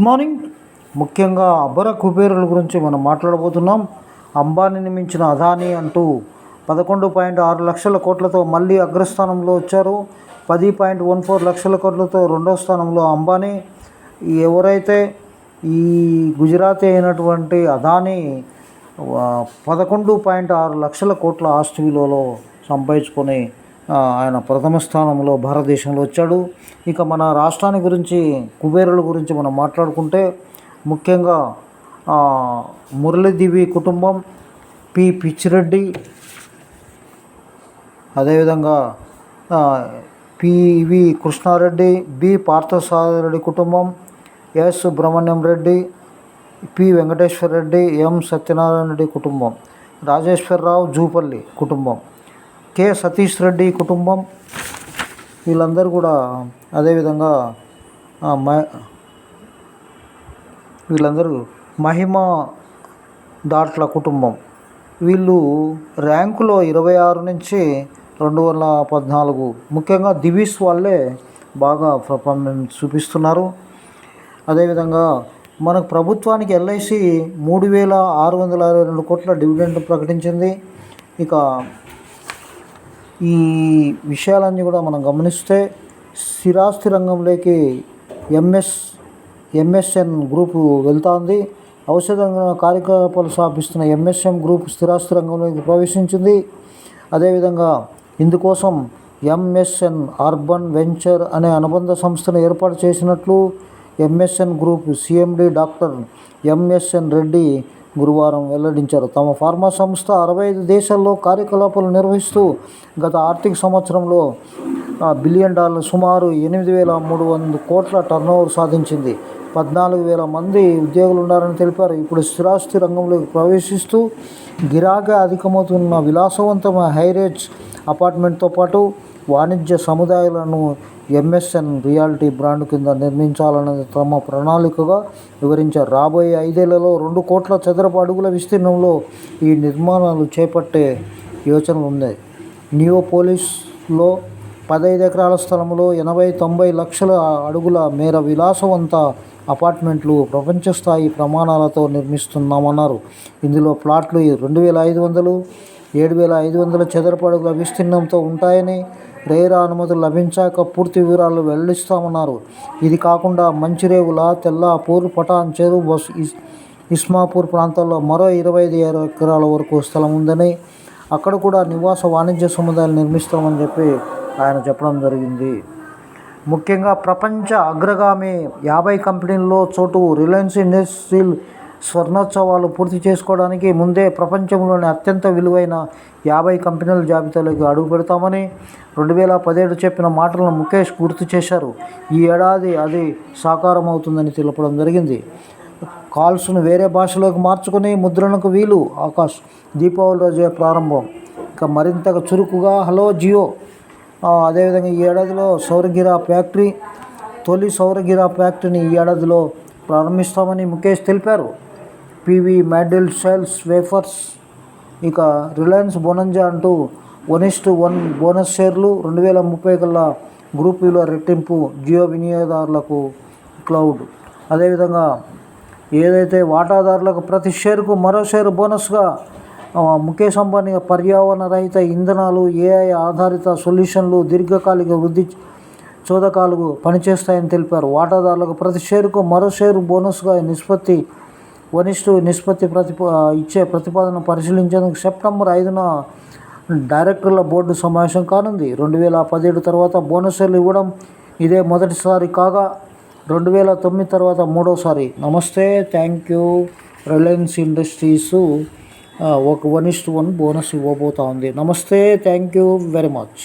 Good morning. ముఖ్యంగా అబ్బర కుబేరుల గురించి మనం మాట్లాడబోతున్నాం. అంబానీని మించిన అదానీ అంటూ పదకొండు పాయింట్ ఆరు లక్షల కోట్లతో మళ్ళీ అగ్రస్థానంలో వచ్చారు. పది పాయింట్ వన్ ఫోర్ లక్షల కోట్లతో రెండో స్థానంలో అంబానీ. ఎవరైతే ఈ గుజరాతీ అయినటువంటి అదానీ పదకొండు పాయింట్ ఆరు లక్షల కోట్ల ఆస్తి విలువలో సంపాదించుకొని ఆయన ప్రథమ స్థానంలో భారతదేశంలో వచ్చాడు. ఇక మన రాష్ట్రాన్ని గురించి కుబేరుల గురించి మనం మాట్లాడుకుంటే ముఖ్యంగా మురళీదేవి కుటుంబం పి. పిచ్చిరెడ్డి అదేవిధంగా పివి కృష్ణారెడ్డి బి. పార్థసారెడ్డి కుటుంబం S. Subrahmanyam Reddy P. Venkateswara Reddy M. Satyanarayana Reddy కుటుంబం రాజేశ్వరరావు జూపల్లి కుటుంబం. కె. సతీష్ రెడ్డి కుటుంబం. వీళ్ళందరూ కూడా అదేవిధంగా మ వీళ్ళందరూ మహిమ దాట్ల కుటుంబం. వీళ్ళు ర్యాంకులో ఇరవై ఆరు నుంచి రెండు వందల పద్నాలుగు ముఖ్యంగా దివీస్ వాళ్ళే బాగా పర్ఫార్మెన్స్ చూపిస్తున్నారు. అదేవిధంగా మనకు ప్రభుత్వానికి ఎల్ఐసి మూడు వేల ఆరు వందల అరవై రెండు కోట్ల డివిడెండ్ ప్రకటించింది. ఇక ఈ విషయాలన్నీ కూడా మనం గమనిస్తే స్థిరాస్తి రంగంలోకి ఎంఎస్ ఎంఎస్ఎన్ గ్రూపు వెళ్తోంది. ఔషధ కార్యకలాపాలు స్థాపిస్తున్న ఎంఎస్ఎం గ్రూప్ స్థిరాస్తి రంగంలోకి ప్రవేశించింది. అదేవిధంగా ఇందుకోసం ఎంఎస్ఎన్ అర్బన్ వెంచర్ అనే అనుబంధ సంస్థను ఏర్పాటు చేసినట్లు MSN group CMD doctor MSN Reddy గురువారం వెల్లడించారు. తమ ఫార్మా సంస్థ అరవై ఐదు దేశాల్లో కార్యకలాపాలు నిర్వహిస్తూ గత ఆర్థిక సంవత్సరంలో బిలియన్ డాలర్ సుమారు ఎనిమిది వేల మూడు వందల కోట్ల టర్నోవర్ సాధించింది. పద్నాలుగు వేల మంది ఉద్యోగులు ఉన్నారని తెలిపారు. ఇప్పుడు స్థిరాస్తి రంగంలోకి ప్రవేశిస్తూ గిరాగా అధికమవుతున్న విలాసవంతమైన హైరేజ్ అపార్ట్మెంట్తో పాటు వాణిజ్య సముదాయాలను ఎంఎస్ఎన్ రియాలిటీ బ్రాండ్ కింద నిర్మించాలన్నది తమ ప్రణాళికగా వివరించారు. రాబోయే ఐదేళ్ళలో రెండు కోట్ల చదరపు అడుగుల విస్తీర్ణంలో ఈ నిర్మాణాలు చేపట్టే యోచన ఉంది. నియోపోలిస్లో పదహైదు ఎకరాల స్థలంలో ఎనభై తొంభై లక్షల అడుగుల మేర విలాసవంత అపార్ట్మెంట్లు ప్రపంచ స్థాయి ప్రమాణాలతో నిర్మిస్తున్నామన్నారు. ఇందులో ప్లాట్లు రెండు వేల ఐదు వందలు ఏడు వేల ఐదు వందల చదరపు అడుగుల విస్తీర్ణంతో ఉంటాయని రేరా అనుమతులు లభించాక పూర్తి వివరాలు వెల్లడిస్తామన్నారు. ఇది కాకుండా మంచిరేవుల తెల్లాపూర్ పటాన్ చెరు బస్ ఇస్ ఇస్మాపూర్ ప్రాంతాల్లో మరో ఇరవై ఐదు ఎకరాల వరకు స్థలం ఉందని అక్కడ కూడా నివాస వాణిజ్య సముదాయాలు నిర్మిస్తామని చెప్పి ఆయన చెప్పడం జరిగింది. ముఖ్యంగా ప్రపంచ అగ్రగామి యాభై కంపెనీల్లో చోటు రిలయన్స్ ఇండస్ట్రీల్ స్వర్ణోత్సవాలు పూర్తి చేసుకోవడానికి ముందే ప్రపంచంలోని అత్యంత విలువైన యాభై కంపెనీల జాబితాలోకి అడుగు పెడతామని రెండు వేల పదిహేడు చెప్పిన మాటలను ముఖేష్ గుర్తు చేశారు. ఈ ఏడాది అది సాకారం అవుతుందని తెలపడం జరిగింది. కాల్స్ను వేరే భాషలోకి మార్చుకుని ముద్రణకు వీలు. ఆకాశ్ దీపావళి రోజే ప్రారంభం. ఇక మరింత చురుకుగా హలో జియో. అదేవిధంగా ఈ ఏడాదిలో సౌరగిరా ఫ్యాక్టరీ తొలి సౌరగిరా ఫ్యాక్టరీని ఈ ఏడాదిలో ప్రారంభిస్తామని ముఖేష్ తెలిపారు. PV module cells wafers. ఇక రిలయన్స్ బొనంజా అంటూ one is to one bonus షేర్లు రెండు వేల ముప్పై కల్లా గ్రూప్ విలువ రెట్టింపు జియో వినియోగదారులకు క్లౌడ్. అదేవిధంగా ఏదైతే వాటాదారులకు ప్రతి షేర్కు మరో షేర్ బోనస్గా ముఖేష్ అంబానీ పర్యావరణ రహిత ఇంధనాలు ఏఐ ఆధారిత సొల్యూషన్లు దీర్ఘకాలిక వృద్ధి చోదకాలు పనిచేస్తాయని తెలిపారు. వాటాదారులకు ప్రతి షేరుకు మరో షేరు బోనస్గా నిష్పత్తి వరిష్ఠ నిష్పత్తి ప్రతిప ఇచ్చే ప్రతిపాదన పరిశీలించేందుకు సెప్టెంబర్ ఐదున డైరెక్టర్ల బోర్డు సమావేశం కానుంది. రెండు వేల పదిహేడు తర్వాత బోనస్లు ఇవ్వడం ఇదే మొదటిసారి కాగా రెండు వేల తొమ్మిది తర్వాత మూడోసారి. నమస్తే థ్యాంక్ యూ. రిలయన్స్ ఇండస్ట్రీస్ ఒక one is to one bonus ఇవ్వబోతా ఉంది. నమస్తే థ్యాంక్ యూ వెరీ మచ్.